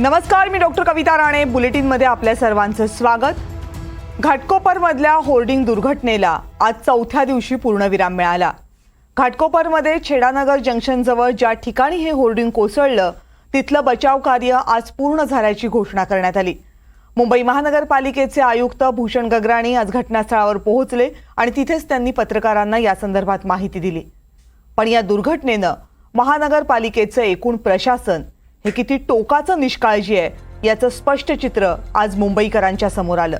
नमस्कार मी डॉक्टर कविता राणे. बुलेटिनमध्ये आपल्या सर्वांचं स्वागत. घाटकोपरमधल्या होर्डिंग दुर्घटनेला आज चौथ्या दिवशी पूर्णविराम मिळाला. घाटकोपरमध्ये छेडानगर जंक्शनजवळ ज्या ठिकाणी हे होर्डिंग कोसळलं तिथलं बचाव कार्य आज पूर्ण झाल्याची घोषणा करण्यात आली. मुंबई महानगरपालिकेचे आयुक्त भूषण गगराणी आज घटनास्थळावर पोहोचले आणि तिथेच त्यांनी पत्रकारांना या संदर्भात माहिती दिली. पण या दुर्घटनेनं महानगरपालिकेचं एकूण प्रशासन हे किती टोकाचं निष्काळजी आहे याचं स्पष्ट चित्र आज मुंबईकरांच्या समोर आलं.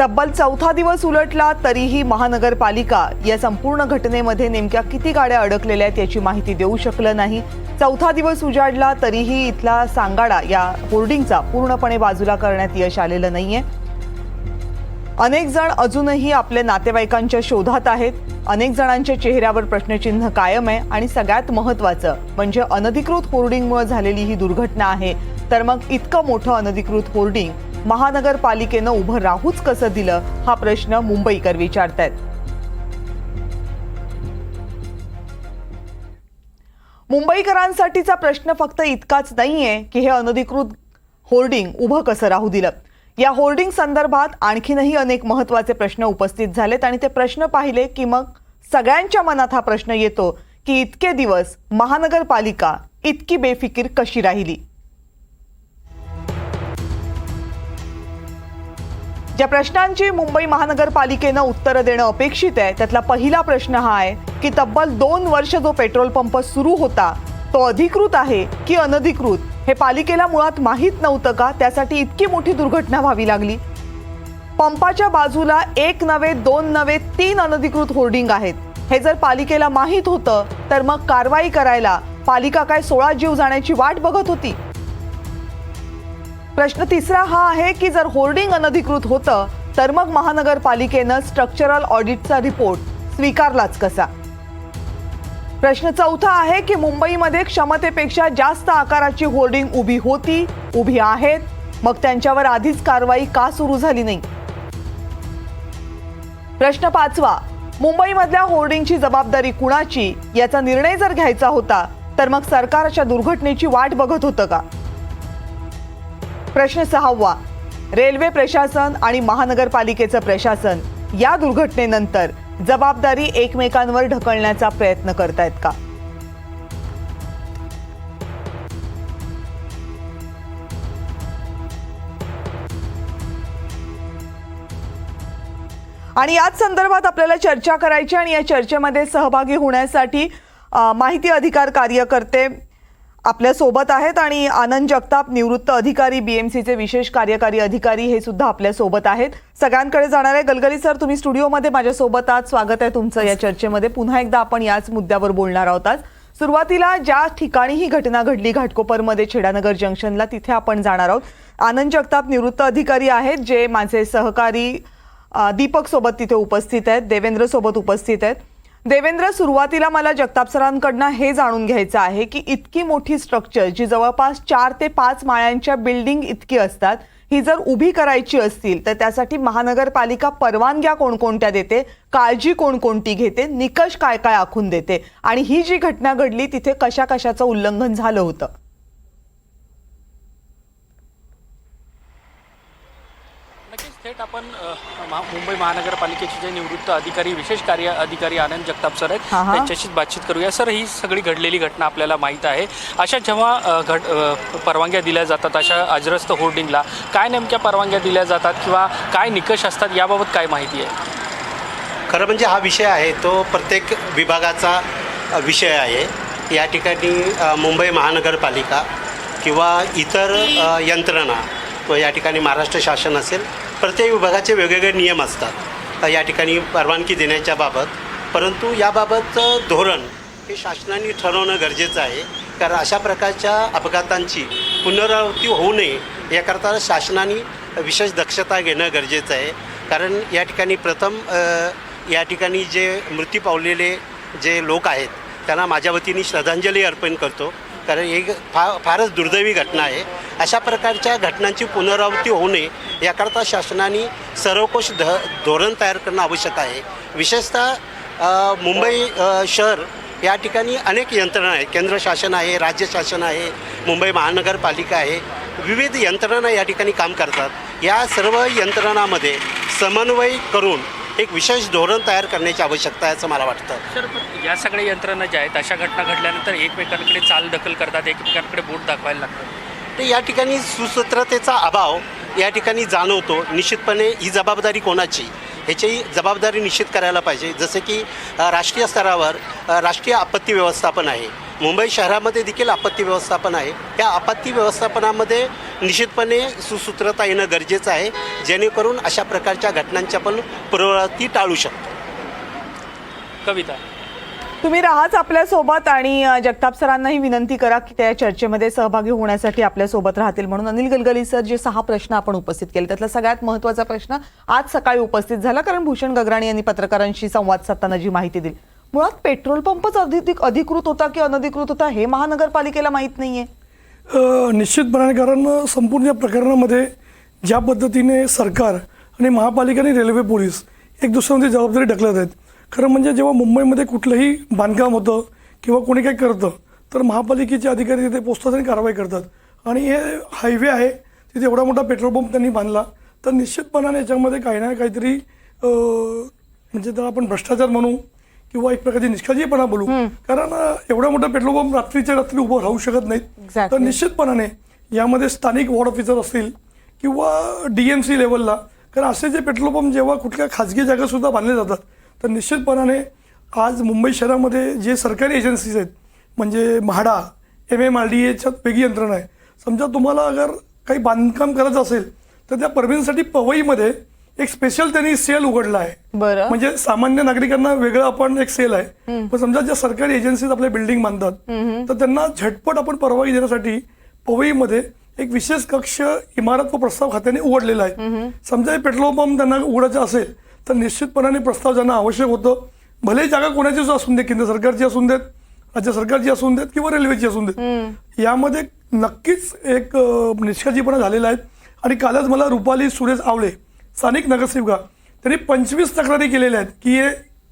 तब्बल चौथा दिवस उलटला तरीही महानगरपालिका या संपूर्ण घटनेमध्ये नेमक्या किती गाड्या अडकलेल्या आहेत याची माहिती देऊ शकलं नाही. चौथा दिवस उजाडला तरीही इथला सांगाडा या होर्डिंगचा पूर्णपणे बाजूला करण्यात यश आलेलं नाहीये. अनेक जण अजूनही आपल्या नातेवाईकांच्या शोधात आहेत. अनेक जणांच्या चेहऱ्यावर प्रश्नचिन्ह कायम आहे आणि सगळ्यात महत्वाचं म्हणजे अनधिकृत होर्डिंगमुळे झालेली ही दुर्घटना आहे. तर मग इतकं मोठं अनधिकृत होर्डिंग महानगरपालिकेनं उभं राहूच कसं दिलं? हा प्रश्न मुंबईकर विचारतायत. मुंबईकरांसाठीचा प्रश्न फक्त इतकाच नाहीये की हे अनधिकृत होर्डिंग उभं कसं राहू दिलं? या होर्डिंग संदर्भात आणखीनही अनेक महत्त्वाचे प्रश्न उपस्थित झालेत आणि ते प्रश्न पाहिले की मग सगळ्यांच्या मनात हा प्रश्न येतो की इतके दिवस महानगरपालिका इतकी बेफिकीर कशी राहिली? ज्या प्रश्नांची मुंबई महानगरपालिकेनं उत्तरं देणं अपेक्षित आहे त्यातला पहिला प्रश्न हा आहे की तब्बल दोन वर्ष जो पेट्रोल पंप सुरू होता तो अधिकृत आहे की अनधिकृत हे पालिकेला मुळात माहीत नव्हतं का? त्यासाठी इतकी मोठी दुर्घटना व्हावी लागली. पंपाच्या बाजूला एक नवे दोन नवे तीन अनधिकृत होर्डिंग आहेत. हे जर पालिकेला माहीत होतं तर मग कारवाई करायला पालिका काय सोळा जीव जाण्याची वाट बघत होती? प्रश्न तिसरा हा आहे की जर होर्डिंग अनधिकृत होतं तर मग महानगरपालिकेनं स्ट्रक्चरल ऑडिटचा रिपोर्ट स्वीकारलाच कसा? प्रश्न चौथा आहे की मुंबईमध्ये क्षमतेपेक्षा जास्त आकाराची होर्डिंग उभी होती उभी आहेत. मग त्यांच्यावर आधीच कारवाई का सुरू झाली नाही? प्रश्न पाचवा मुंबईमधल्या होर्डिंगची जबाबदारी कुणाची? याचा निर्णय जर घ्यायचा होता तर मग सरकारच्या दुर्घटनेची वाट बघत होतं का? प्रश्न सहावा रेल्वे प्रशासन आणि महानगरपालिकेचं प्रशासन या दुर्घटनेनंतर जबाबदारी एकमेकांवर ढकलण्याचा प्रयत्न करतायत का? आणि याच संदर्भात आपल्याला चर्चा करायची आणि या चर्चेमध्ये सहभागी होण्यासाठी माहिती अधिकार कार्यकर्ते आपल्यासोबत आहेत आणि आनंद जगताप निवृत्त अधिकारी बीएमसीचे विशेष कार्यकारी अधिकारी हे सुद्धा आपल्यासोबत आहेत. सगळ्यांकडे जाणार आहे गलगली सर तुम्ही स्टुडिओमध्ये माझ्यासोबत आहात. स्वागत आहे तुमचं या चर्चेमध्ये. पुन्हा एकदा आपण याच मुद्द्यावर बोलणार आहोत आज. सुरुवातीला ज्या ठिकाणी ही घटना घडली घाटकोपरमध्ये छेडानगर जंक्शनला तिथे आपण जाणार आहोत. आनंद जगताप निवृत्त अधिकारी आहेत जे माझे सहकारी दीपक सोबत तिथे उपस्थित आहेत देवेंद्र सोबत उपस्थित आहेत. देवेंद्र सुरुवातीला मला जगताप सरांकडनं हे जाणून घ्यायचं आहे की इतकी मोठी स्ट्रक्चर जी जवळपास चार ते पाच माळ्यांच्या बिल्डिंग इतकी असतात ही जर उभी करायची असतील तर त्यासाठी महानगरपालिका परवानग्या कोणकोणत्या देते काळजी कोणकोणती घेते निकष काय काय आखून देते आणि ही जी घटना घडली तिथे कशा कशाचं उल्लंघन झालं होतं नक्कीच थेट आपण अ, महा- मुंबई महानगरपालिकेचे जे निवृत्त अधिकारी विशेष कार्य अधिकारी आनंद जगताप सर आहेत. त्यांच्याशीच बातचीत करूया. सर ही सगळी घडलेली घटना आपल्याला माहीत आहे. अशा जेव्हा घट परवानग्या दिल्या जातात अशा अजरस्त होर्डिंगला काय नेमक्या परवानग्या दिल्या जातात किंवा काय निकष असतात याबाबत काय माहिती आहे? खरं म्हणजे हा विषय आहे तो प्रत्येक विभागाचा विषय आहे. या ठिकाणी मुंबई महानगरपालिका किंवा इतर यंत्रणा व या ठिकाणी महाराष्ट्र शासन असेल प्रत्येक विभागाचे वेगवेगळे नियम असतात. या ठिकाणी परवानगी देण्याच्या बाबत. परंतु याबाबतचं धोरण हे शासनाने ठरवणं गरजेचं आहे. कारण अशा प्रकारच्या अपघातांची पुनरावृत्ती होऊ नये याकरता शासनाने विशेष दक्षता घेणं गरजेचं आहे. कारण या ठिकाणी प्रथम या ठिकाणी जे मृत्यू पावलेले जे लोक आहेत त्यांना माझ्या वतीने श्रद्धांजली अर्पण करतो. कारण एक फा फारच दुर्दैवी घटना आहे. अशा प्रकारच्या घटनांची पुनरावृत्ती होऊ नये याकरता शासनाने सर्वकोश ध धोरण तयार करणं आवश्यक आहे. विशेषतः मुंबई शहर या ठिकाणी अनेक यंत्रणा आहेत. केंद्र शासन आहे राज्य शासन आहे मुंबई महानगरपालिका आहे. विविध यंत्रणा या ठिकाणी काम करतात. या सर्व यंत्रणामध्ये समन्वय करून एक विशेष धोरण तयार करण्याची आवश्यकता आहे असं मला वाटतं. सर या सगळ्या यंत्रणा ज्या आहेत अशा घटना घडल्यानंतर एकमेकांकडे चाल दखल करतात एकमेकांकडे बोट दाखवायला लागतात. तर या ठिकाणी सुसूत्रतेचा अभाव या ठिकाणी जाणवतो. निश्चितपणे ही जबाबदारी कोणाची? ह्याची जबाबदारी निश्चित करायला पाहिजे. जसे की राष्ट्रीय स्तरावर राष्ट्रीय आपत्ती व्यवस्थापन आहे. मुंबई शहरामध्ये देखील आपत्ती व्यवस्थापन आहे. या आपत्ती व्यवस्थापनामध्ये निश्चितपणे सुसूत्रता येणं गरजेचं आहे जेणेकरून अशा प्रकारच्या घटनांच्या पण पुनरावृत्ती टाळू शकतो. कविता. तुम्ही राहाच आपल्यासोबत आणि जगताप सरांनाही विनंती करा की त्या चर्चेमध्ये सहभागी होण्यासाठी आपल्यासोबत राहतील म्हणून अनिल गलगली सर जे सहा प्रश्न आपण उपस्थित केले त्यातला सगळ्यात महत्त्वाचा प्रश्न आज सकाळी उपस्थित झाला कारण भूषण गगराणी यांनी पत्रकारांशी संवाद साधताना जी माहिती दिली. मुळात पेट्रोल पंपच अधिक अधिकृत होता की अनधिकृत होता हे महानगरपालिकेला माहीत नाही आहे निश्चितपणाने कारण संपूर्ण या प्रकरणामध्ये ज्या पद्धतीने सरकार आणि महापालिका आणि रेल्वे पोलीस एक दुसऱ्यामध्ये जबाबदारी ढकलत आहेत. खरं म्हणजे जेव्हा मुंबईमध्ये कुठलंही बांधकाम होतं किंवा कोणी काही करतं तर महापालिकेचे अधिकारी तिथे पोचतात आणि कारवाई करतात. आणि हे हायवे आहे तिथे एवढा मोठा पेट्रोल पंप त्यांनी बांधला तर निश्चितपणाने याच्यामध्ये काही ना काहीतरी म्हणजे त्याला आपण भ्रष्टाचार म्हणू किंवा एक प्रकारची निष्काळजीपणा बोलू. कारण एवढा मोठा पेट्रोल पंप रात्रीच्या रात्री उभं राहू शकत नाहीत. तर निश्चितपणाने यामध्ये स्थानिक वॉर्ड ऑफिसर असतील किंवा डी एम सी लेवलला कारण असे जे पेट्रोल पंप जेव्हा कुठल्या खाजगी जागा सुद्धा बांधले जातात तर निश्चितपणाने आज मुंबई शहरामध्ये जे सरकारी एजन्सीज आहेत म्हणजे MHADA M M R D एच्या वेगळी यंत्रणा आहे. समजा तुम्हाला अगर काही बांधकाम करायचं असेल तर त्या परमिशनसाठी पवईमध्ये एक स्पेशल त्यांनी सेल उघडला आहे. बरं. म्हणजे सामान्य नागरिकांना वेगळं आपण एक सेल आहे. पण समजा ज्या सरकारी एजन्सीज आपल्या बिल्डिंग बांधतात तर त्यांना झटपट आपण परवानगी देण्यासाठी पवईमध्ये एक विशेष कक्ष इमारत व प्रस्ताव खात्याने उघडलेला आहे. समजा हे पेट्रोल पंप त्यांना उघडायचं असेल तर निश्चितपणाने प्रस्ताव ज्यांना आवश्यक होतं भले जागा कोणाचीच असून दे केंद्र सरकारची असून देत राज्य सरकारची असून देत किंवा रेल्वेची असून देत यामध्ये नक्कीच एक निष्काळजीपणा झालेला आहे. आणि कालच मला रुपाली सुरेश आवळे स्थानिक नगरसेविका त्यांनी पंचवीस तक्रारी केलेल्या आहेत की हे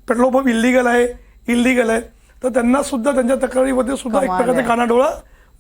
पेट्रोल पंप इलिगल आहे इलिगल आहे. तर त्यांना सुद्धा त्यांच्या तक्रारीमध्ये सुद्धा एक प्रकारचा. कानाडोळा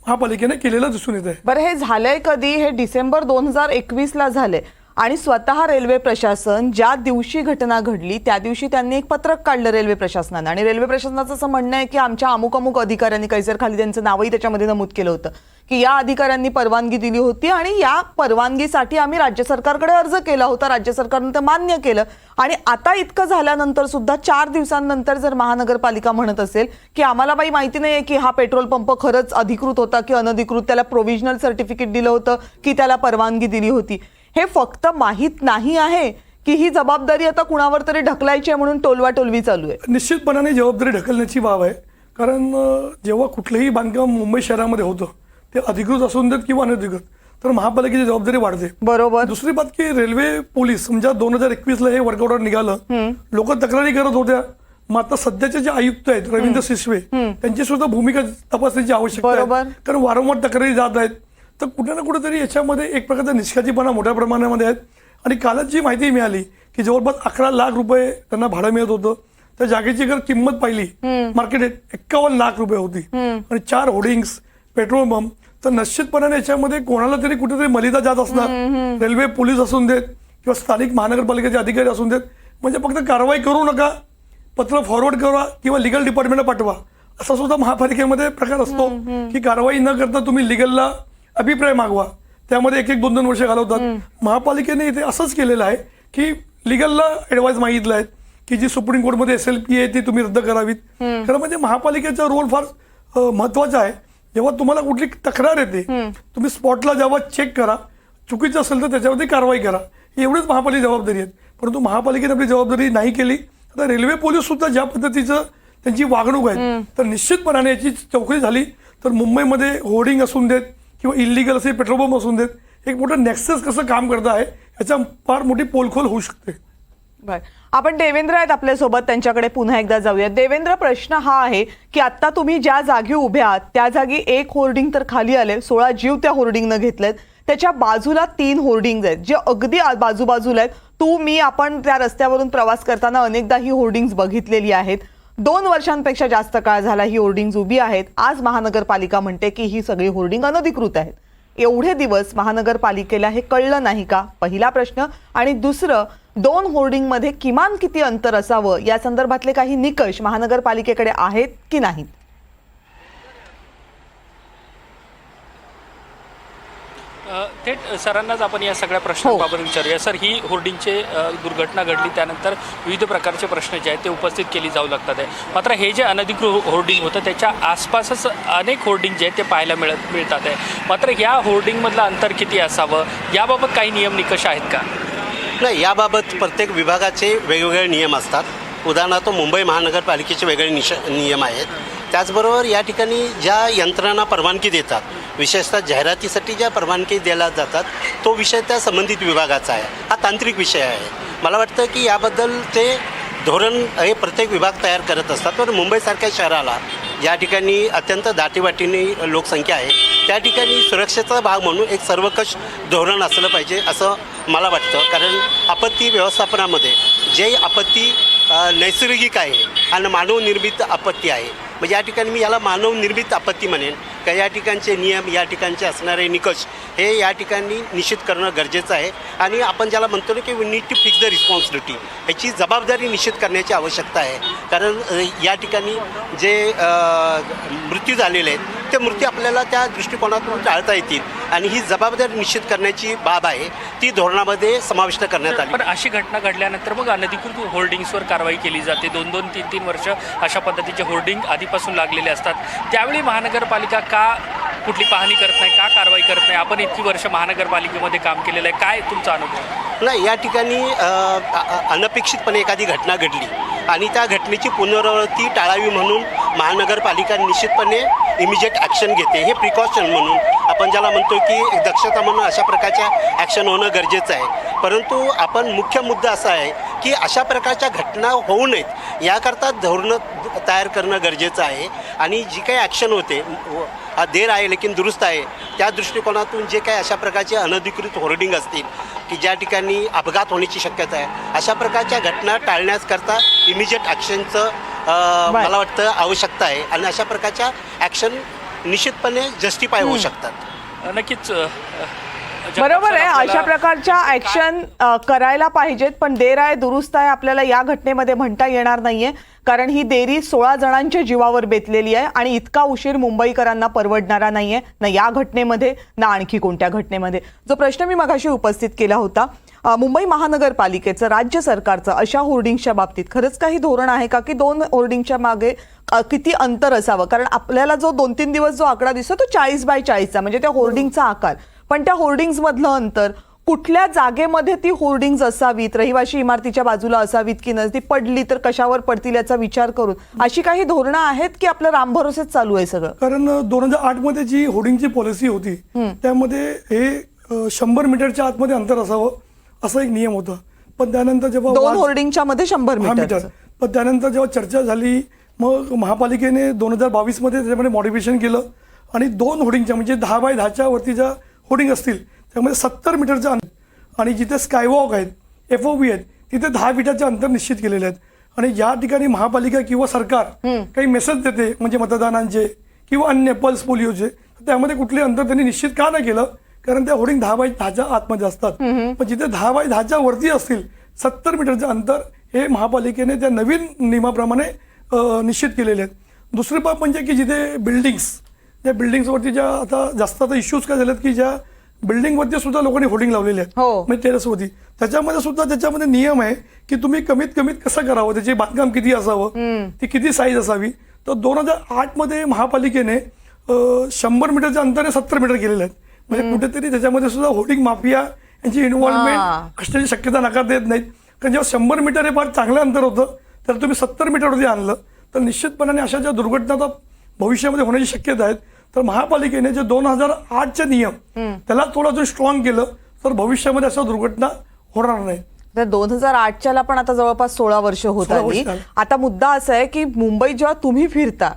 महापालिकेने केलेला दिसून येत आहे. बरं हे झालंय कधी? हे डिसेंबर दोन हजार एकवीस ला झालंय. आणि स्वतः रेल्वे प्रशासन ज्या दिवशी घटना घडली त्या दिवशी त्यांनी एक पत्रक काढलं रेल्वे प्रशासनानं. आणि रेल्वे प्रशासनाचं असं म्हणणं आहे की आमच्या अमुक अमुक अधिकाऱ्यांनी कैसर खाली त्यांचं नावही त्याच्यामध्ये नमूद केलं होतं की या अधिकाऱ्यांनी परवानगी दिली होती आणि या परवानगीसाठी आम्ही राज्य सरकारकडे अर्ज केला होता. राज्य सरकारनं ते मान्य केलं. आणि आता इतकं झाल्यानंतर सुद्धा चार दिवसांनंतर जर महानगरपालिका म्हणत असेल की आम्हाला बाई माहिती नाही आहे की हा पेट्रोल पंप खरंच अधिकृत होता की अनधिकृत त्याला प्रोव्हिजनल सर्टिफिकेट दिलं होतं की त्याला परवानगी दिली होती. हे फक्त माहीत नाही आहे की ही जबाबदारी आता कुणावर तरी ढकलायची आहे म्हणून टोलवा टोलवी चालू आहे. निश्चितपणाने जबाबदारी ढकलण्याची बाब आहे. कारण जेव्हा कुठलंही बांधकाम मुंबई शहरामध्ये होतं ते अधिकृत असून देत किंवा अनधिकृत तर महापालिकेची जबाबदारी वाढते. बरोबर. दुसरी बात की रेल्वे पोलीस समजा दोन हजार एकवीस ला हे वर्कआउट निघालं लोक तक्रारी करत होत्या. मग आता सध्याचे जे आयुक्त आहेत रवींद्र सिसवे त्यांची सुद्धा भूमिका तपासण्याची आवश्यकता. आहे. कारण वारंवार तक्रारी जात आहेत. तर कुठे ना कुठेतरी याच्यामध्ये एक प्रकारचा निष्काळजीपणा मोठ्या प्रमाणामध्ये आहेत आणि कालच जी माहिती मिळाली की जवळपास अकरा लाख रुपये त्यांना भाडं मिळत होतं त्या जागेची जर किंमत पाहिली मार्केट एक्कावन्न लाख रुपये होती. आणि चार होर्डिंग्स पेट्रोल पंप तर निश्चितपणाने याच्यामध्ये कोणाला तरी कुठेतरी मलिदा जात असणार. रेल्वे पोलीस असून देत किंवा स्थानिक महानगरपालिकेचे अधिकारी असून देत म्हणजे फक्त कारवाई करू नका पत्र फॉरवर्ड करा किंवा लिगल डिपार्टमेंटला पाठवा. असा सुद्धा महापालिकेमध्ये प्रकार असतो की कारवाई न करता तुम्ही लिगलला अभिप्राय मागवा. त्यामध्ये एक एक दोन दोन वर्ष घालवतात. महापालिकेने इथे असंच केलेलं आहे की लिगलला ऍडवाइस मागितलं आहे की जी सुप्रीम कोर्टमध्ये एस एल पी आहे ती तुम्ही रद्द करावीत. खरं म्हणजे महापालिकेचा रोल फार महत्त्वाचा आहे. जेव्हा तुम्हाला कुठली तक्रार येते तुम्ही स्पॉटला जेव्हा चेक करा. चुकीचं असेल तर त्याच्यावरती कारवाई करा. एवढीच महापालिका जबाबदारी आहे. परंतु महापालिकेने आपली जबाबदारी नाही केली. आता रेल्वे पोलीस सुद्धा ज्या पद्धतीचं त्यांची वागणूक आहे तर निश्चितपणाने याची चौकशी झाली. तर मुंबईमध्ये होर्डिंग असून देत किंवा इलिगल असे पेट्रोल पंप असून देत एक मोठं नेक्सस कसं काम करत आहे याच्या फार मोठी पोलखोल होऊ शकते. बर. आपण देवेंद्र आहेत आपल्यासोबत त्यांच्याकडे पुन्हा एकदा जाऊया देवेंद्र प्रश्न हा आहे की आता तुम्ही ज्या जागी उभे आहात त्या जागी एक होर्डिंग तर खाली आले सोळा जीव त्या होर्डिंगनं घेतलेत. त्याच्या बाजूला तीन होर्डिंग आहेत जे अगदी बाजूबाजूला आहेत. तू मी आपण त्या रस्त्यावरून प्रवास करताना अनेकदा ही होर्डिंग्स बघितलेली आहेत. दोन वर्षांपेक्षा जास्त काळ झाला ही होर्डिंग्ज उभी आहेत. आज महानगरपालिका म्हणते की ही सगळी होर्डिंग अनधिकृत आहेत. एवढे दिवस महानगरपालिकेला हे कळलं नाही का? पहिला प्रश्न. आणि दुसरं दोन होर्डिंगमध्ये किमान किती अंतर असावं? या संदर्भातले काही निकष महानगरपालिकेकडे आहेत की नाहीत? थेट सरांनाच आपण या सगळ्या प्रश्नांबाबत विचारूया. सर ही होर्डिंगचे दुर्घटना घडली त्यानंतर विविध प्रकारचे प्रश्न जे आहेत ते उपस्थित केली जाऊ लागतात आहे. मात्र हे जे अनधिकृत होर्डिंग होतं त्याच्या आसपासच अनेक होर्डिंग जे आहेत ते पाहायला मिळत मिळतात आहे. मात्र या होर्डिंगमधलं अंतर किती असावं? याबाबत काही नियम निकष आहेत का? नाही याबाबत प्रत्येक विभागाचे वेगवेगळे नियम असतात. उदाहरणार्थ मुंबई महानगरपालिकेचे वेगळे निश नियम आहेत. त्याचबरोबर या ठिकाणी ज्या यंत्रणा परवानगी देतात विशेषतः जाहिरातीसाठी ज्या परवानगी दिल्या जातात तो विषय त्या संबंधित विभागाचा आहे. हा तांत्रिक विषय आहे. मला वाटतं की याबद्दल ते धोरण हे प्रत्येक विभाग तयार करत असतात. पण मुंबईसारख्या शहराला ज्या ठिकाणी अत्यंत दाटीवाटीने लोकसंख्या आहे. त्या ठिकाणी सुरक्षेचा भाग म्हणून एक सर्वकष धोरण असलं पाहिजे असं मला वाटतं. कारण आपत्ती व्यवस्थापनामध्ये जे आपत्ती नैसर्गिक आहे आणि मानवनिर्मित आपत्ती आहे म्हणजे या ठिकाणी मी याला मानवनिर्मित आपत्ती म्हणेन. का या ठिकाणचे नियम या ठिकाणचे असणारे निकष हे या ठिकाणी निश्चित करणं गरजेचं आहे. आणि आपण ज्याला म्हणतो ना की we need to fix the responsibility ह्याची जबाबदारी निश्चित करण्याची आवश्यकता आहे. कारण या ठिकाणी जे मृत्यू झालेले आहेत ते मूर्ती आपल्याला त्या दृष्टिकोनातून टाळता येतील आणि ही जबाबदारी निश्चित करण्याची बाब आहे. ती धोरणामध्ये समाविष्ट करण्यात आली. पण अशी घटना घडल्यानंतर मग अनधिकृत होर्डिंग्सवर कारवाई केली जाते. दोन दोन तीन तीन वर्ष अशा पद्धतीचे होर्डिंग आधीपासून लागलेले असतात. त्यावेळी महानगरपालिका का कुठली पाहणी करत नाही का कारवाई करत नाही? आपण इतकी वर्ष महानगरपालिकेमध्ये काम केलेलं आहे. काय तुमचा अनुभव? नाही या ठिकाणी अनपेक्षितपणे एखादी घटना घडली आणि त्या घटनेची पुनरावृत्ती टाळावी म्हणून महानगरपालिका निश्चितपणे इमिजिएट ॲक्शन घेते. हे प्रिकॉशन म्हणून. आपण ज्याला म्हणतो की दक्षता म्हणून अशा प्रकारच्या ॲक्शन होणं गरजेचं आहे. परंतु आपण मुख्य मुद्दा असा आहे की अशा प्रकारच्या घटना होऊ नयेत याकरता धोरणं तयार करणं गरजेचं आहे. आणि जी काही ॲक्शन होते व- हा देर आहे लेकिन दुरुस्त आहे. त्या दृष्टिकोनातून जे काही अशा प्रकारचे अनधिकृत होर्डिंग असतील की ज्या ठिकाणी अपघात होण्याची शक्यता आहे अशा प्रकारच्या घटना टाळण्याकरता इमिजिएट ॲक्शनचं मला वाटतं आवश्यकता आहे. आणि अशा प्रकारच्या ॲक्शन निश्चितपणे जस्टिफाय होऊ शकतात. नक्कीच बरोबर आहे. अशा प्रकारच्या ऍक्शन करायला पाहिजेत पण देर आहे दुरुस्त आहे आपल्याला या घटनेमध्ये म्हणता येणार नाहीये. कारण ही देरी सोळा जणांच्या जीवावर बेतलेली आहे आणि इतका उशीर मुंबईकरांना परवडणारा नाहीये. ना या घटनेमध्ये ना आणखी कोणत्या घटनेमध्ये. जो प्रश्न मी मगाशी उपस्थित केला होता मुंबई महानगरपालिकेचं राज्य सरकारचं अशा होर्डिंगच्या बाबतीत खरंच काही धोरण आहे का? की दोन होर्डिंगच्या मागे किती अंतर असावं? कारण आपल्याला जो दोन तीन दिवस जो आकडा दिसतो तो चाळीस बाय चाळीसचा म्हणजे त्या होर्डिंगचा आकार. पण त्या होर्डिंग्समधलं अंतर कुठल्या जागेमध्ये ती होर्डिंग्ज असावीत? रहिवाशी इमारतीच्या बाजूला असावीत की नसती पडली तर कशावर पडतील याचा विचार करून. अशी काही धोरणं आहेत की आपलं रामभरोसेच चालू आहे सगळं? कारण दोन हजार आठमध्ये जी होर्डिंगची पॉलिसी होती त्यामध्ये हे शंभर मीटरच्या आतमध्ये अंतर असावं असा एक नियम होता. पण त्यानंतर जेव्हा दोन होर्डिंगच्या मध्ये शंभर मीटर. मीटर पण त्यानंतर जेव्हा चर्चा झाली मग महापालिकेने दोन हजार बावीसमध्ये त्याच्यामध्ये मॉडिफिकेशन केलं आणि दोन होर्डिंगच्या म्हणजे दहा बाय दहाच्या वरती ज्या होर्डिंग असतील त्यामध्ये सत्तर मीटरचं अंतर आणि जिथे स्कायवॉक आहेत एफ ओ बी आहेत तिथे दहा मीटरचे अंतर निश्चित केलेले आहेत. आणि या ठिकाणी महापालिका किंवा सरकार काही मेसेज देते म्हणजे मतदानांचे किंवा अन्य पल्स पोलिओचे त्यामध्ये कुठले अंतर त्यांनी निश्चित का नाही केलं? कारण त्या होर्डिंग दहा बाय दहाच्या आतमध्ये असतात. पण जिथे दहा बाय दहाच्या वरती असतील सत्तर मीटरचं अंतर हे महापालिकेने त्या नवीन नियमाप्रमाणे निश्चित केलेले आहेत. दुसरी बाब म्हणजे की जिथे बिल्डिंग्स ज्या बिल्डिंग्सवरती ज्या आता जास्त आता इश्यूज काय झालेत की ज्या बिल्डिंगवरती सुद्धा लोकांनी होर्डिंग लावलेले आहेत. हो. म्हणजे टेरेसवरती त्याच्यामध्ये सुद्धा त्याच्यामध्ये नियम आहे की तुम्ही कमीत कमीत कसं करावं? त्याचे बांधकाम किती असावं? ती किती साईज असावी? तर दोन हजार आठमध्ये महापालिकेने अ, शंभर मीटरच्या अंतराने सत्तर मीटर केलेले आहेत. म्हणजे कुठेतरी त्याच्यामध्ये सुद्धा होर्डिंग माफिया यांची हा. इन्व्हॉल्वमेंट असण्याची शक्यता नाकारता येत नाहीत. कारण जेव्हा शंभर मीटर हे फार चांगलं अंतर होतं तर तुम्ही सत्तर मीटरवरती आणलं. तर निश्चितपणाने अशा ज्या दुर्घटना आता भविष्यामध्ये होण्याची शक्यता आहेत तर महापालिकेने जे दोन हजार आठचे नियम त्याला थोडं जर स्ट्रॉंग केलं तर भविष्यामध्ये अशा दुर्घटना होणार नाही. तर दोन हजार आठच्याला पण आता जवळपास सोळा वर्ष होत आली. आता मुद्दा असा आहे की मुंबईत जेव्हा तुम्ही फिरता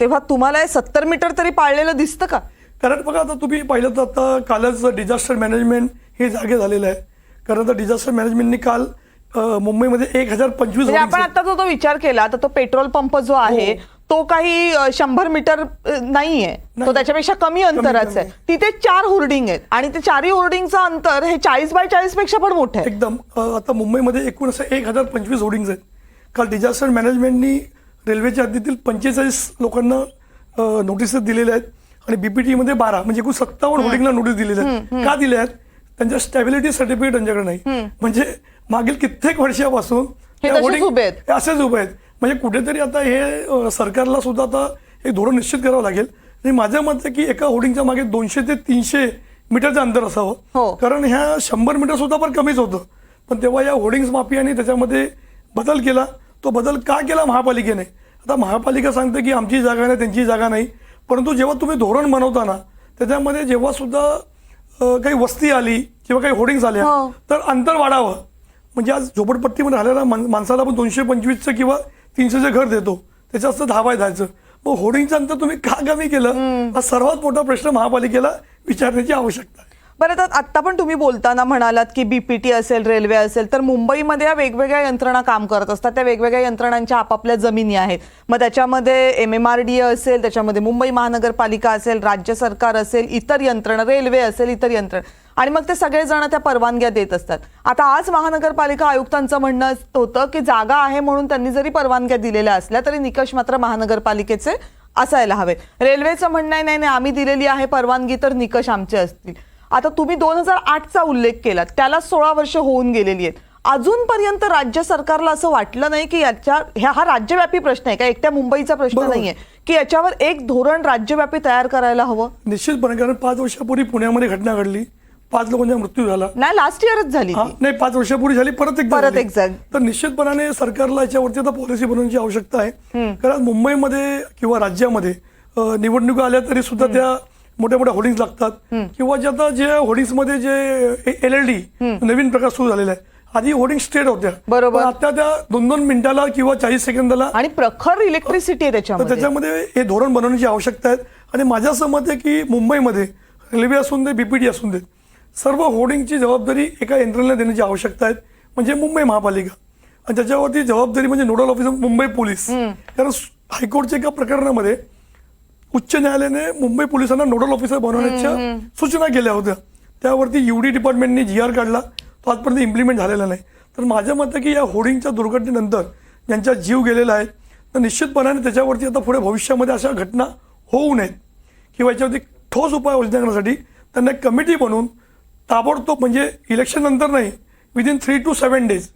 तेव्हा तुम्हाला सत्तर मीटर तरी पाळलेलं दिसतं का? कारण बघा आता तुम्ही पाहिलं तर आता कालच डिझास्टर मॅनेजमेंट हे जागे झालेलं आहे. कारण आता डिझास्टर मॅनेजमेंटनी काल मुंबईमध्ये एक हजार पंचवीस म्हणजे आपण आता जो तो विचार केला तर तो पेट्रोल पंप जो आहे तो काही शंभर मीटर नाहीये. तो. त्याच्यापेक्षा कमी अंतराचं आहे. तिथे चार होर्डिंग आहेत. आणि ते चारही होर्डिंगचं अंतर हे चाळीस बाय चाळीसपेक्षा पण मोठं आहे. एकदम. आता मुंबईमध्ये एकूण असं एक हजार पंचवीस होर्डिंग्स आहेत. काल डिझास्टर मॅनेजमेंटनी रेल्वेच्या हद्दीतील पंचेचाळीस लोकांना नोटिसेस दिलेल्या आहेत. आणि बीपीटी मध्ये बारा म्हणजे एकूण सत्तावन्न होर्डिंगला नोटीस दिलेल्या आहेत. का दिल्या आहेत? त्यांच्या स्टॅबिलिटी सर्टिफिकेट त्यांच्याकडे नाही. म्हणजे मागील कित्येक वर्षापासून असेच उभे आहेत. म्हणजे कुठेतरी आता हे सरकारला सुद्धा आता एक धोरण निश्चित करावं लागेल. आणि माझं मत की एका होर्डिंगच्या मागे दोनशे ते तीनशे मीटरचं अंतर हो. असावं कारण ह्या शंभर मीटर सुद्धा पण कमीच होतं. पण तेव्हा या होर्डिंग्स माफियाने त्याच्यामध्ये बदल केला. तो बदल का केला महापालिकेने? आता महापालिका सांगते की आमची जागा नाही त्यांची जागा नाही. परंतु जेव्हा तुम्ही धोरण बनवताना त्याच्यामध्ये जेव्हा सुद्धा काही वस्ती आली किंवा काही होर्डिंग्स आल्या हो. तर अंतर वाढावं. म्हणजे आज झोपडपट्टीमध्ये राहिलेल्या माणसाला आपण दोनशे पंचवीसचं किंवा तीनशेचं घर देतो. त्याच्या असतं दहा बाय दहाचं. मग होर्डिंगचं अंतर तुम्ही का कमी केलं? हा सर्वात मोठा प्रश्न महापालिकेला विचारण्याची आवश्यकता आहे. बरं तर आत्ता पण तुम्ही बोलताना म्हणालात की बीपीटी असेल रेल्वे असेल तर मुंबईमध्ये या वेगवेगळ्या यंत्रणा काम करत असतात. त्या वेगवेगळ्या यंत्रणांच्या आपापल्या जमिनी आहेत. मग त्याच्यामध्ये एम एम आर डी असेल त्याच्यामध्ये मुंबई महानगरपालिका असेल राज्य सरकार असेल इतर यंत्रणा रेल्वे असेल इतर यंत्रणा. आणि मग ते सगळेजण त्या परवानग्या देत असतात. आता आज महानगरपालिका आयुक्तांचं म्हणणं होतं की जागा आहे म्हणून त्यांनी जरी परवानग्या दिलेल्या असल्या तरी निकष मात्र महानगरपालिकेचे असायला हवे. रेल्वेचं म्हणणं आहे नाही नाही आम्ही दिलेली आहे परवानगी तर निकष आमचे असतील. आता तुम्ही दोन हजार आठचा उल्लेख केला त्याला सोळा वर्ष होऊन गेलेली आहेत. अजूनपर्यंत राज्य सरकारला असं वाटलं नाही की याच्या ह्या हा राज्यव्यापी प्रश्न आहे का? एकट्या मुंबईचा प्रश्न. नाहीये. की याच्यावर एक धोरण राज्यव्यापी तयार करायला हवं? निश्चितपणे कारण पाच वर्षापूर्वी पुण्यामध्ये घटना घडली. पाच लोकांचा मृत्यू झाला. नाही लास्ट इयरच झाली हा? ती. नाही पाच वर्षापूर्वी झाली परत एकदा परत झाली. एकदा. तर निश्चितपणाने सरकारला याच्यावरती आता पॉलिसी बनवण्याची आवश्यकता आहे. कारण मुंबईमध्ये किंवा राज्यामध्ये अ, निवडणुका आल्या तरी सुद्धा त्या मोठ्या मोठ्या होर्डिंग्स लागतात किंवा जे आता जे होर्डिंग्समध्ये जे एल एल डी नवीन प्रकार सुरू झालेला आहे. आधी होर्डिंग स्ट्रेट होत्या. बरोबर. पण आता त्या दोन दोन मिनिटाला किंवा चाळीस सेकंदाला आणि प्रखर इलेक्ट्रिसिटी आहे तर त्याच्यामध्ये त्याच्यामध्ये हे धोरण बनवण्याची आवश्यकता आहे. आणि माझं असं मत आहे की मुंबईमध्ये रेल्वे असून दे बीपीटी असून देत सर्व होर्डिंगची जबाबदारी एका यंत्रणेला देण्याची आवश्यकता आहे म्हणजे मुंबई महापालिका. आणि त्याच्यावरती जबाबदारी म्हणजे नोडल ऑफिसर मुंबई पोलीस. कारण हायकोर्टच्या एका प्रकरणामध्ये उच्च न्यायालयाने मुंबई पोलिसांना नोडल ऑफिसर बनवण्याच्या सूचना केल्या होत्या. त्यावरती युडी डिपार्टमेंटने जी आर काढला. तो आजपर्यंत इम्प्लिमेंट झालेला नाही. तर माझं मत आहे की या होर्डिंगच्या दुर्घटनेनंतर ज्यांचा जीव गेलेला आहे तर निश्चितपणाने त्याच्यावरती आता पुढे भविष्यामध्ये अशा घटना होऊ नयेत. किंवा याच्यावरती ठोस उपाययोजना करण्यासाठी त्यांना एक कमिटी बनवून ताबडतोब म्हणजे इलेक्शन नंतर नाही within three to seven days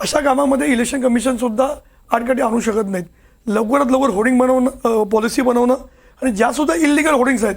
अशा कामामध्ये इलेक्शन कमिशन सुद्धा आडकाठी आणू शकत नाहीत. लवकरात लवकर होर्डिंग बनवणं पॉलिसी बनवणं आणि ज्या सुद्धा इलिगल होर्डिंग्स आहेत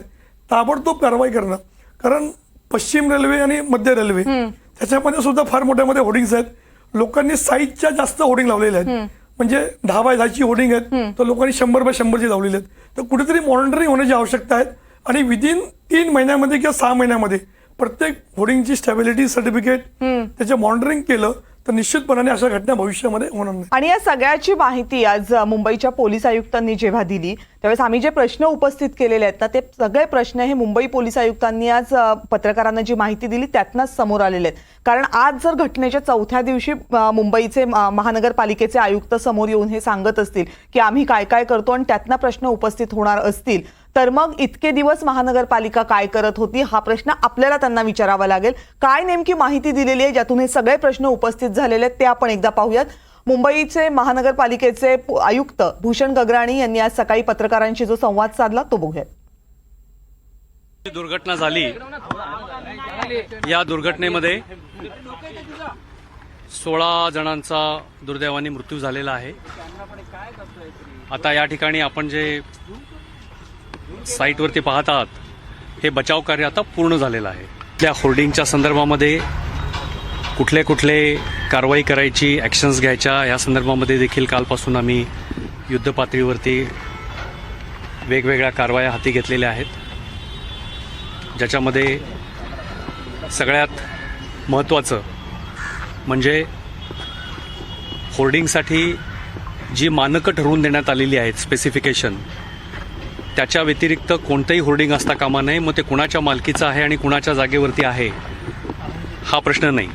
ताबडतोब कारवाई करणं. कारण पश्चिम रेल्वे आणि मध्य रेल्वे त्याच्यामध्ये सुद्धा फार मोठ्या मोठ्या होर्डिंग्स आहेत. लोकांनी साईजच्या जास्त होर्डिंग लावलेल्या आहेत. म्हणजे दहा बाय दहाची होर्डिंग आहेत. तर लोकांनी शंभर बाय शंभरची लावलेली आहेत. तर कुठेतरी मॉनिटरिंग होण्याची आवश्यकता आहे. आणि विदिन तीन महिन्यामध्ये किंवा सहा महिन्यामध्ये प्रत्येक होर्डिंगची स्टॅबिलिटी सर्टिफिकेट त्याचं मॉनिटरिंग केलं तर निश्चितपणाने अशा घटना भविष्यामध्ये होणार नाही आणि या सगळ्याची माहिती आज मुंबईच्या पोलीस आयुक्तांनी जेव्हा दिली त्यावेळेस आम्ही जे प्रश्न उपस्थित केलेले आहेत ना ते सगळे प्रश्न हे मुंबई पोलीस आयुक्तांनी आज पत्रकारांना जी माहिती दिली त्यातनंच समोर आलेले आहेत. कारण आज जर घटनेच्या चौथ्या दिवशी मुंबईचे महानगरपालिकेचे आयुक्त समोर येऊन हे सांगत असतील की आम्ही काय काय करतो आणि त्यातनं प्रश्न उपस्थित होणार असतील तर मग इतके दिवस महानगरपालिका काय करत होती? हा प्रश्न आपल्याला त्यांना विचारावा लागेल. काय नेमकी माहिती दिलेली आहे? ज्यातून हे सगळे प्रश्न उपस्थित झालेले आहेत ते आपण एकदा पाहूयात. मुंबईचे महानगरपालिकेचे आयुक्त भूषण गगराणी यांनी आज सकाळी पत्रकारांशी जो संवाद साधला तो बघूयात. दुर्घटना झाली या दुर्घटनेमध्ये सोळा जणांचा दुर्दैवाने मृत्यू झालेला आहे. आता या ठिकाणी आपण जे साईटवरती पाहत आहात हे बचाव कार्य आता पूर्ण झालेलं आहे. त्या होर्डिंगच्या संदर्भामध्ये कुठले कुठले कारवाई करायची ॲक्शन्स घ्यायच्या या संदर्भामध्ये देखील कालपासून आम्ही युद्धपातळीवरती वेगवेगळ्या कारवाया हाती घेतलेल्या आहेत. ज्याच्यामध्ये सगळ्यात महत्त्वाचं म्हणजे होर्डिंगसाठी जी मानकं ठरवून देण्यात आलेली आहेत स्पेसिफिकेशन त्याच्या व्यतिरिक्त कोणतंही होर्डिंग असता कामा नये. मग ते कुणाच्या मालकीचं आहे आणि कुणाच्या जागेवरती आहे हा प्रश्न नाही.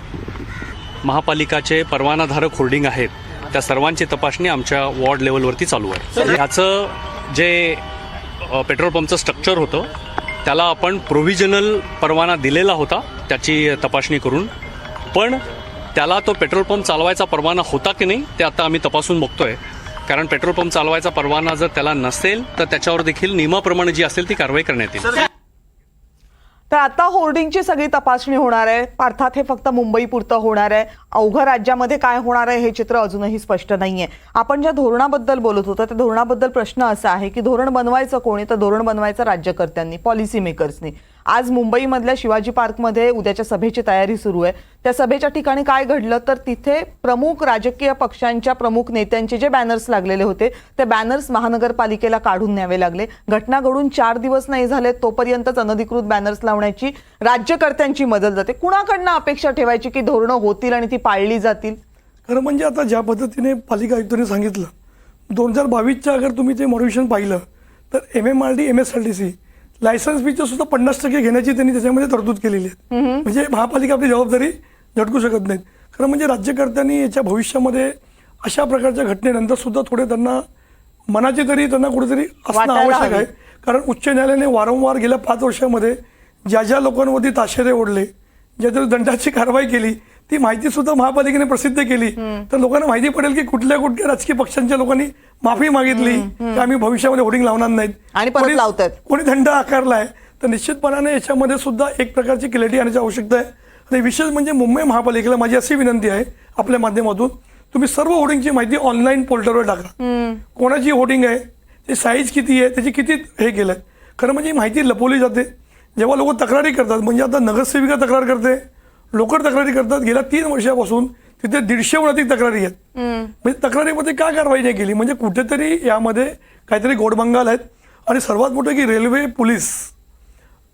महापालिकाचे परवानाधारक होर्डिंग आहेत. त्या सर्वांची तपासणी आमच्या वॉर्ड लेवलवरती चालू आहे. याचं जे पेट्रोल पंपचं स्ट्रक्चर होतं त्याला आपण प्रोव्हिजनल परवाना दिलेला होता त्याची तपासणी करून. पण त्याला तो पेट्रोल पंप चालवायचा परवाना होता की नाही ते आता आम्ही तपासून बघतोय. कारण पेट्रोल पंप चालवायचा परवाना जर त्याला नसेल तर त्याच्यावर देखील नियमाप्रमाणे जी असेल ती कारवाई करण्यात येईल. तर आता होर्डिंगची सगळी तपासणी होणार आहे. अर्थात हे फक्त मुंबई पुरतं होणार आहे. अवघ्या राज्यामध्ये काय होणार आहे हे चित्र अजूनही स्पष्ट नाहीये. आपण ज्या धोरणाबद्दल बोलत होतो त्या धोरणाबद्दल प्रश्न असा आहे की धोरण बनवायचं कोणी? तर धोरण बनवायचं राज्यकर्त्यांनी पॉलिसी मेकर्सनी आज मुंबईमधल्या शिवाजी पार्कमध्ये उद्याच्या सभेची तयारी सुरू आहे. त्या सभेच्या ठिकाणी काय घडलं तर तिथे प्रमुख राजकीय पक्षांच्या प्रमुख नेत्यांचे जे बॅनर्स लागलेले होते ते बॅनर्स महानगरपालिकेला काढून न्यावे लागले. घटना घडून चार दिवस नाही झाले तोपर्यंतच अनधिकृत बॅनर्स लावण्याची राज्यकर्त्यांची मदत जाते. कुणाकडनं अपेक्षा ठेवायची की धोरणं होतील आणि ती पाळली जातील? खरं म्हणजे आता ज्या पद्धतीने पालिका आयुक्तांनी सांगितलं दोन हजार बावीसच्या अगर तुम्ही ते मॉडिफिकेशन पाहिलं तर M M R D M S R T C license फीचं सुद्धा पन्नास टक्के घेण्याची त्यांनी त्याच्यामध्ये तरतूद केलेली आहे. म्हणजे महापालिका आपली जबाबदारी झटकू शकत नाहीत. खरं म्हणजे राज्यकर्त्यांनी याच्या भविष्यामध्ये अशा प्रकारच्या घटनेनंतर सुद्धा थोडे त्यांना मनाची तरी त्यांना कुठेतरी असणं आवश्यक. आहे. कारण उच्च न्यायालयाने वारंवार गेल्या पाच वर्षामध्ये ज्या ज्या लोकांवरती ताशेरे ओढले ज्या ज्या दंडाची कारवाई केली ती माहिती सुद्धा महापालिकेने प्रसिद्ध केली. तर लोकांना माहिती पडेल की कुठल्या कुठल्या राजकीय पक्षांच्या लोकांनी माफी मागितली की आम्ही भविष्यामध्ये होर्डिंग लावणार नाहीत. आणि परत कोणी- दंड आकारलाय तर निश्चितपणाने याच्यामध्ये सुद्धा एक प्रकारची क्लॅरिटी आणण्याची आवश्यकता आहे. आणि विशेष म्हणजे मुंबई महापालिकेला माझी अशी विनंती आहे आपल्या माध्यमातून तुम्ही सर्व होर्डिंगची माहिती ऑनलाईन पोर्टलवर टाका. कोणाची होर्डिंग आहे ते साईज किती आहे त्याची किती हे केलं आहे खरं म्हणजे माहिती लपवली जाते. जेव्हा लोक तक्रारी करतात म्हणजे आता नगरसेविका तक्रार करते लोक तक्रारी करतात गेल्या तीन वर्षापासून तिथे दीडशेहून अधिक तक्रारी आहेत. म्हणजे तक्रारीमध्ये का कारवाई नाही केली? म्हणजे कुठेतरी यामध्ये काहीतरी गोडबंगाल आहेत. आणि सर्वात मोठं की रेल्वे पोलीस.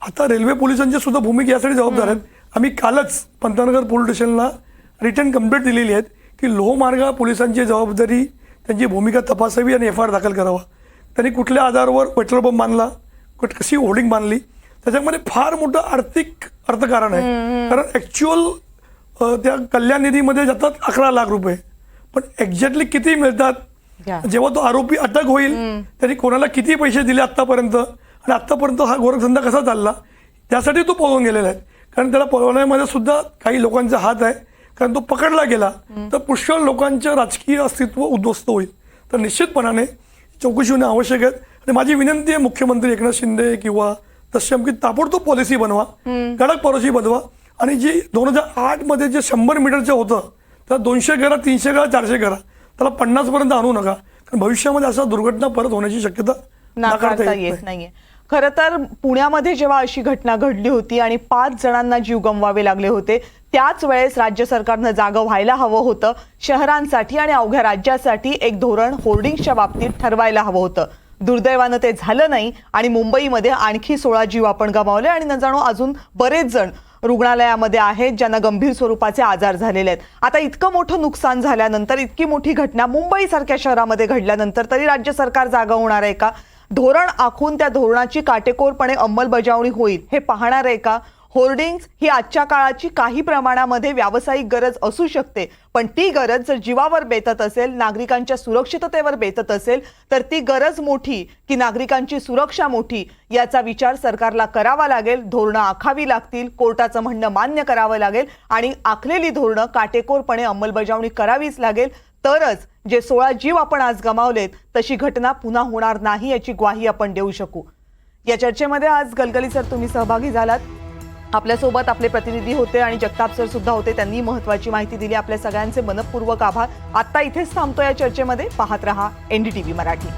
आता रेल्वे पोलिसांची सुद्धा भूमिका यासाठी जबाबदार आहेत. आम्ही कालच पंतनगर पोलीस स्टेशनला रिटर्न कंप्लेंट दिलेली आहेत की लोहमार्ग पोलिसांची जबाबदारी त्यांची भूमिका तपासावी आणि एफ आय आर दाखल करावा. त्यांनी कुठल्या आधारावर पेट्रोल पंप बांधला कशी होर्डिंग बांधली त्याच्यामध्ये फार मोठं आर्थिक अर्थकारण आहे. कारण ॲक्च्युअल त्या कल्याण निधीमध्ये जातात अकरा लाख रुपये. पण एक्झॅक्टली किती मिळतात. जेव्हा तो आरोपी अटक होईल त्यांनी कोणाला किती पैसे दिले आतापर्यंत आणि आतापर्यंत हा गोरखधंदा कसा चालला? त्यासाठी तो पळून गेलेला आहे. कारण त्याला पळवण्यामध्ये सुद्धा काही लोकांचा हात आहे. कारण तो पकडला गेला. तर पुष्कळ लोकांचं राजकीय अस्तित्व उद्ध्वस्त होईल. तर निश्चितपणाने चौकशी होणे आवश्यक आहे. आणि माझी विनंती आहे मुख्यमंत्री एकनाथ शिंदे किंवा तशी की ताबडतोब पॉलिसी बनवा कडक पॉलिसी बनवा. आणि जी दोन हजार आठमध्ये जे शंभर मीटरचं होतं तर दोनशे करा तीनशे करा चारशे करा. त्याला पन्नास पर्यंत आणू नका. कारण भविष्यामध्ये अशा दुर्घटना परत होण्याची शक्यता नाकारता येत नाहीये. खरं तर पुण्यामध्ये जेव्हा अशी घटना घडली होती आणि पाच जणांना जीव गमवावे लागले होते त्याच वेळेस राज्य सरकारनं जागं व्हायला हवं होतं. शहरांसाठी आणि अवघ्या राज्यासाठी एक धोरण होर्डिंगच्या बाबतीत ठरवायला हवं होतं. दुर्दैवानं ते झालं नाही आणि मुंबईमध्ये आणखी सोळा जीव आपण गमावले आणि न जाणो अजून बरेच जण रुग्णालयामध्ये आहेत ज्यांना गंभीर स्वरूपाचे आजार झालेले आहेत. आता इतकं मोठं नुकसान झाल्यानंतर इतकी मोठी घटना मुंबईसारख्या शहरामध्ये घडल्यानंतर तरी राज्य सरकार जागा होणार आहे का? धोरण आखून त्या धोरणाची काटेकोरपणे अंमलबजावणी होईल हे पाहणार आहे का? होर्डिंग्स ही आजच्या काळाची काही प्रमाणामध्ये व्यावसायिक गरज असू शकते. पण ती गरज जर जीवावर बेतत असेल नागरिकांच्या सुरक्षिततेवर बेतत असेल तर ती गरज मोठी की नागरिकांची सुरक्षा मोठी याचा विचार सरकारला करावा लागेल. धोरणं आखावी लागतील कोर्टाचं म्हणणं मान्य करावं लागेल आणि आखलेली धोरणं काटेकोरपणे अंमलबजावणी करावीच लागेल. तरच जे सोळा जीव आपण आज गमावलेत तशी घटना पुन्हा होणार नाही याची ग्वाही आपण देऊ शकू. या चर्चेमध्ये आज गलगली सर तुम्ही सहभागी झालात. आपल्यासोबत आपले प्रतिनिधी होते आणि जगताप सर सुद्धा होते. त्यांनी महत्वाची माहिती दिली. आपल्या सगळ्यांचे मनपूर्वक आभार. आता इथेच थांबतो या चर्चेमध्ये. पाहत रहा एनडीटीव्ही मराठी.